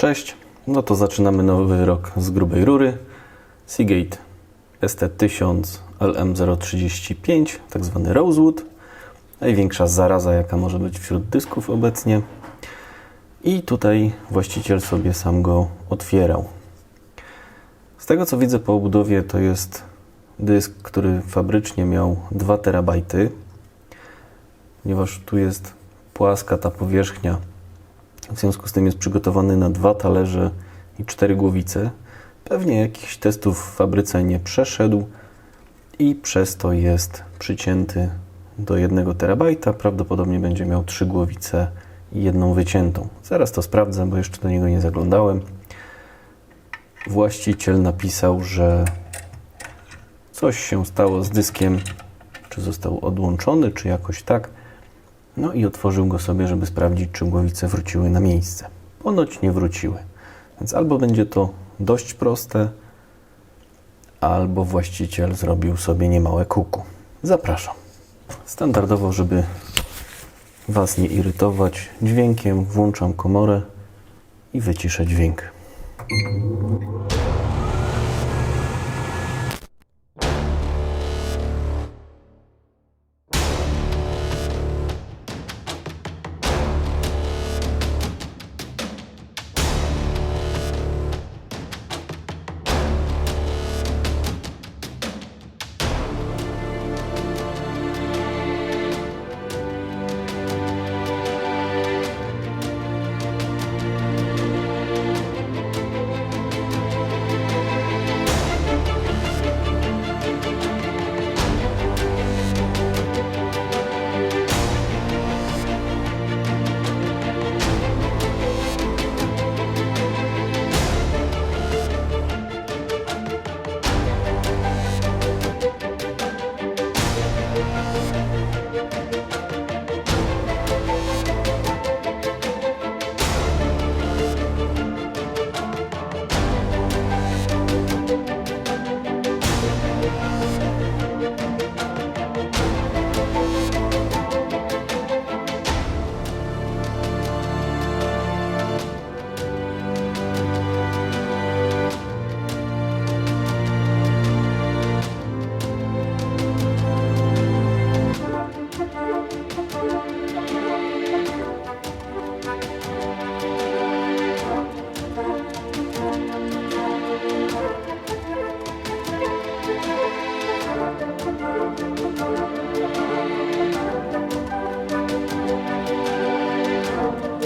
Cześć, no to zaczynamy nowy rok z grubej rury. Seagate ST1000 LM035, tak zwany Rosewood. Największa zaraza, jaka może być wśród dysków obecnie. I tutaj właściciel sobie sam go otwierał. Z tego co widzę po obudowie, to jest dysk, który fabrycznie miał 2 terabajty, ponieważ tu jest płaska ta powierzchnia. W związku z tym jest przygotowany na dwa talerze i cztery głowice. Pewnie jakichś testów w fabryce nie przeszedł i przez to jest przycięty do 1 terabajta. Prawdopodobnie będzie miał trzy głowice i jedną wyciętą. Zaraz to sprawdzę, bo jeszcze do niego nie zaglądałem. Właściciel napisał, że coś się stało z dyskiem, czy został odłączony, czy jakoś tak. No i otworzył go sobie, żeby sprawdzić, czy głowice wróciły na miejsce. Ponoć nie wróciły. Więc albo będzie to dość proste, albo właściciel zrobił sobie niemałe kuku. Zapraszam. Standardowo, żeby Was nie irytować dźwiękiem, włączam komorę i wyciszę dźwięk.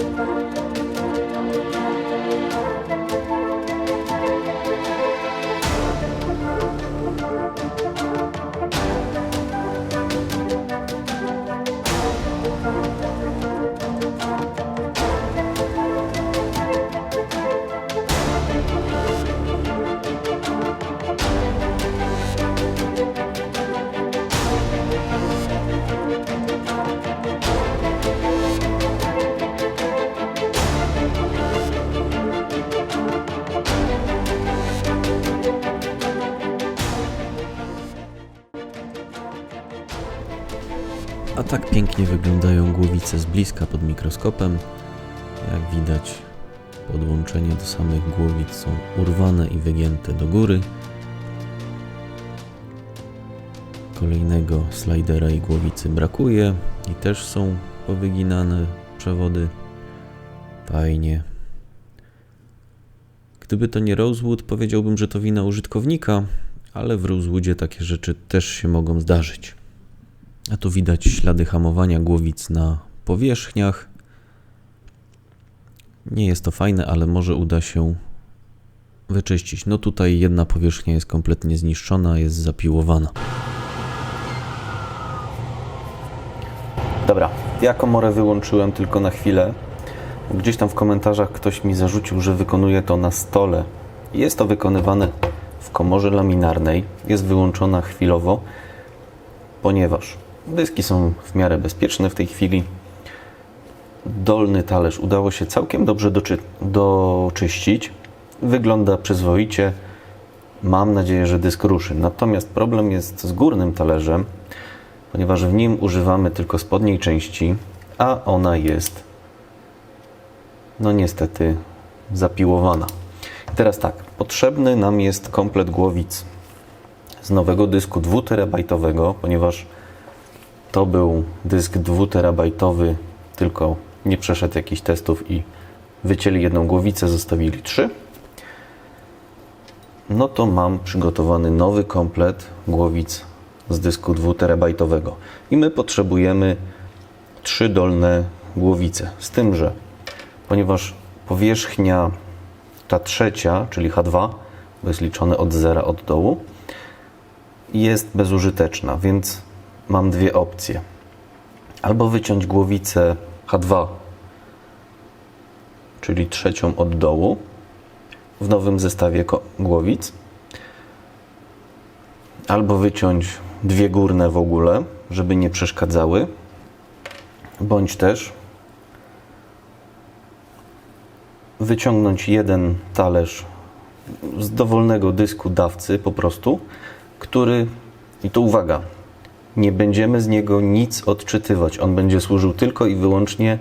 A pięknie wyglądają głowice z bliska pod mikroskopem. Jak widać, podłączenia do samych głowic są urwane i wygięte do góry. Kolejnego slidera i głowicy brakuje i też są powyginane przewody. Fajnie. Gdyby to nie Rosewood, powiedziałbym, że to wina użytkownika, ale w Rosewoodzie takie rzeczy też się mogą zdarzyć. A tu widać ślady hamowania głowic na powierzchniach. Nie jest to fajne, ale może uda się wyczyścić. No tutaj jedna powierzchnia jest kompletnie zniszczona, jest zapiłowana. Dobra, ja komorę wyłączyłem tylko na chwilę. Gdzieś tam w komentarzach ktoś mi zarzucił, że wykonuję to na stole. Jest to wykonywane w komorze laminarnej. Jest wyłączona chwilowo, ponieważ dyski są w miarę bezpieczne w tej chwili. Dolny talerz udało się całkiem dobrze doczy- doczyścić. Wygląda przyzwoicie. Mam nadzieję, że dysk ruszy. Natomiast problem jest z górnym talerzem, ponieważ w nim używamy tylko spodniej części, a ona jest, no niestety, zapiłowana. Teraz tak, potrzebny nam jest komplet głowic z nowego dysku 2 terabajtowego, ponieważ to był dysk 2 terabajtowy, tylko nie przeszedł jakichś testów i wycięli jedną głowicę, zostawili trzy. No to mam przygotowany nowy komplet głowic z dysku 2 terabajtowego. I my potrzebujemy trzy dolne głowice. Z tym, że ponieważ powierzchnia ta trzecia, czyli H2, bo jest liczone od zera od dołu, jest bezużyteczna, więc mam dwie opcje. Albo wyciąć głowicę H2, czyli trzecią od dołu, w nowym zestawie głowic, albo wyciąć dwie górne w ogóle, żeby nie przeszkadzały, bądź też wyciągnąć jeden talerz z dowolnego dysku dawcy po prostu, który, i tu uwaga, nie będziemy z niego nic odczytywać. On będzie służył tylko i wyłącznie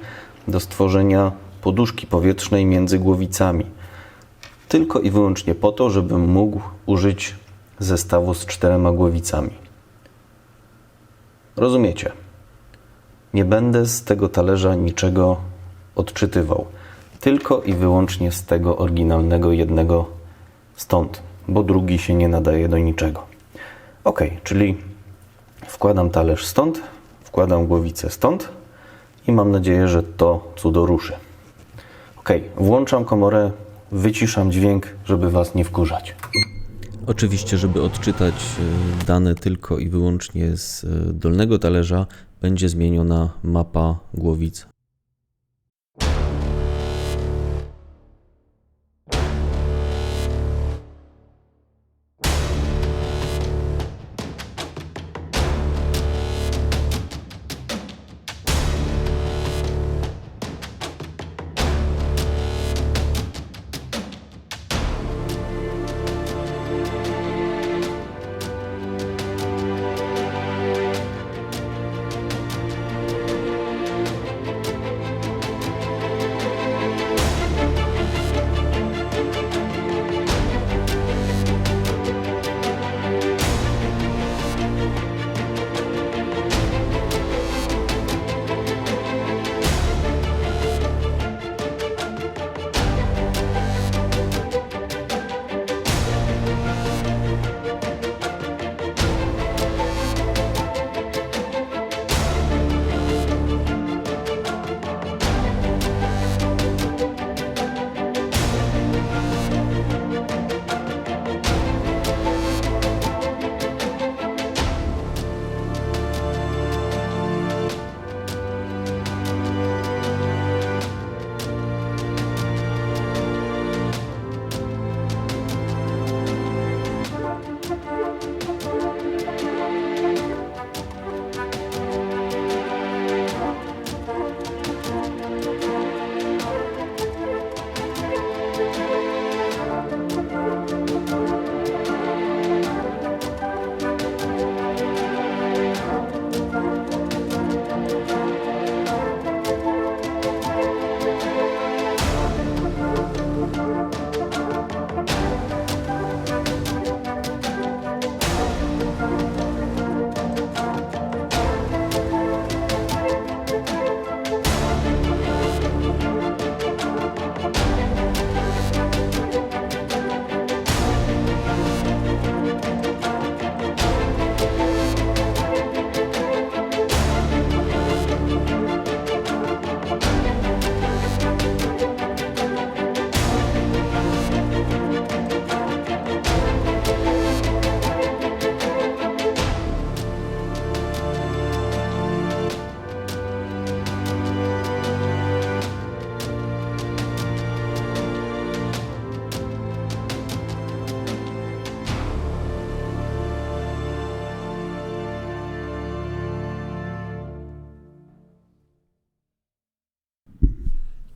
do stworzenia poduszki powietrznej między głowicami. Tylko i wyłącznie po to, żebym mógł użyć zestawu z czterema głowicami. Rozumiecie? Nie będę z tego talerza niczego odczytywał. Tylko i wyłącznie z tego oryginalnego jednego stąd, bo drugi się nie nadaje do niczego. Ok, czyli wkładam talerz stąd, wkładam głowicę stąd i mam nadzieję, że to cudo ruszy. Ok, włączam komorę, wyciszam dźwięk, żeby Was nie wkurzać. Oczywiście, żeby odczytać e, dane tylko i wyłącznie z e, dolnego talerza, będzie zmieniona mapa głowic.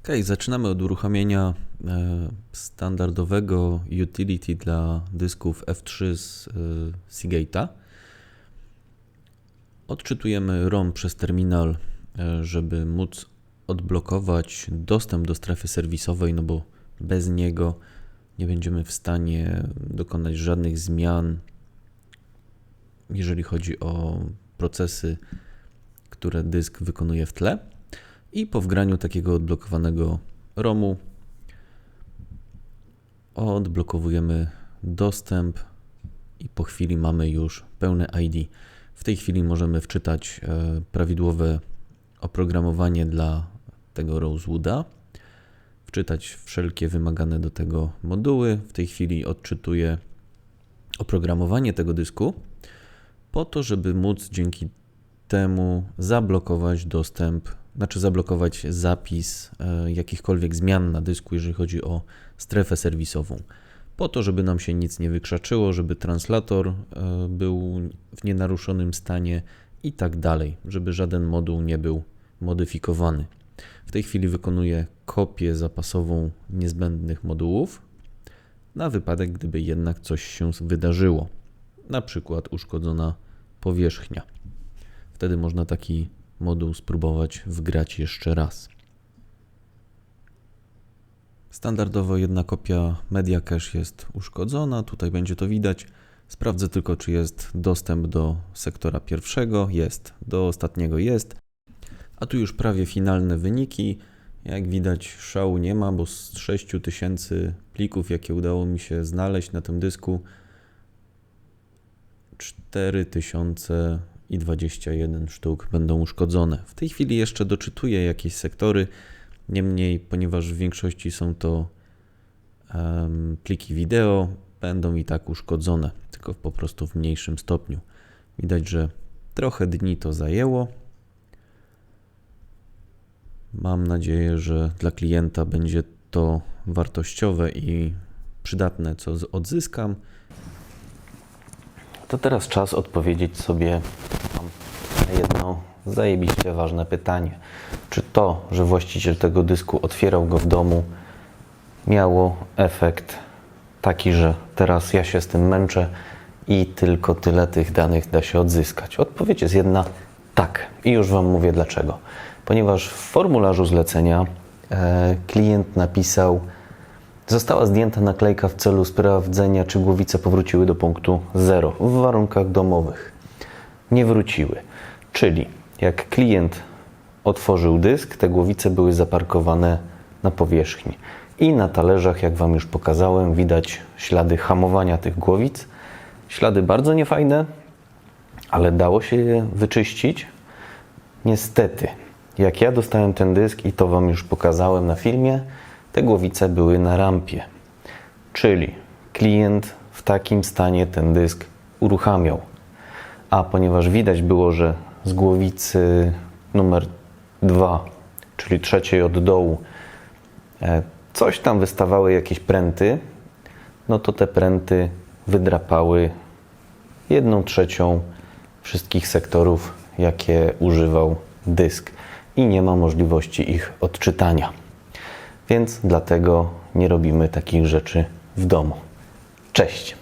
Ok, zaczynamy od uruchomienia e, standardowego utility dla dysków F3 z e, Seagate'a. Odczytujemy ROM przez terminal, e, żeby móc odblokować dostęp do strefy serwisowej, no bo bez niego nie będziemy w stanie dokonać żadnych zmian, jeżeli chodzi o procesy, które dysk wykonuje w tle. I po wgraniu takiego odblokowanego ROMu odblokowujemy dostęp i po chwili mamy już pełne ID. W tej chwili możemy wczytać e, prawidłowe oprogramowanie dla tego Rosewooda, wczytać wszelkie wymagane do tego moduły. W tej chwili odczytuję oprogramowanie tego dysku po to, żeby móc dzięki temu zablokować dostęp, znaczy zablokować zapis e, jakichkolwiek zmian na dysku, jeżeli chodzi o strefę serwisową. Po to, żeby nam się nic nie wykrzaczyło, żeby translator e, był w nienaruszonym stanie i tak dalej, żeby żaden moduł nie był modyfikowany. W tej chwili wykonuję kopię zapasową niezbędnych modułów na wypadek, gdyby jednak coś się wydarzyło, na przykład uszkodzona powierzchnia. Wtedy można taki moduł spróbować wgrać jeszcze raz. Standardowo jedna kopia Media Cache jest uszkodzona, tutaj będzie to widać. Sprawdzę tylko, czy jest dostęp do sektora pierwszego. Jest, do ostatniego jest. A tu już prawie finalne wyniki. Jak widać, szału nie ma, bo z 6000 plików, jakie udało mi się znaleźć na tym dysku, 4021 sztuk będą uszkodzone. W tej chwili jeszcze doczytuję jakieś sektory, niemniej, ponieważ w większości są to em, pliki wideo, będą i tak uszkodzone, tylko po prostu w mniejszym stopniu. Widać, że trochę dni to zajęło. Mam nadzieję, że dla klienta będzie to wartościowe i przydatne, co odzyskam. To teraz czas odpowiedzieć sobie jedno zajebiście ważne pytanie. Czy to, że właściciel tego dysku otwierał go w domu, miało efekt taki, że teraz ja się z tym męczę i tylko tyle tych danych da się odzyskać? Odpowiedź jest jedna tak. I już Wam mówię dlaczego. Ponieważ w formularzu zlecenia e, klient napisał, Została zdjęta naklejka w celu sprawdzenia, czy głowice powróciły do punktu zero w warunkach domowych. Nie wróciły. Czyli jak klient otworzył dysk, te głowice były zaparkowane na powierzchni. I na talerzach, jak Wam już pokazałem, widać ślady hamowania tych głowic. Ślady bardzo niefajne, ale dało się je wyczyścić. Niestety, jak ja dostałem ten dysk i to Wam już pokazałem na filmie, te głowice były na rampie. Czyli klient w takim stanie ten dysk uruchamiał. A ponieważ widać było, że z głowicy numer 2, czyli trzeciej od dołu, e, coś tam wystawały jakieś pręty, no to te pręty wydrapały jedną trzecią wszystkich sektorów, jakie używał dysk i nie ma możliwości ich odczytania. Więc dlatego nie robimy takich rzeczy w domu. Cześć!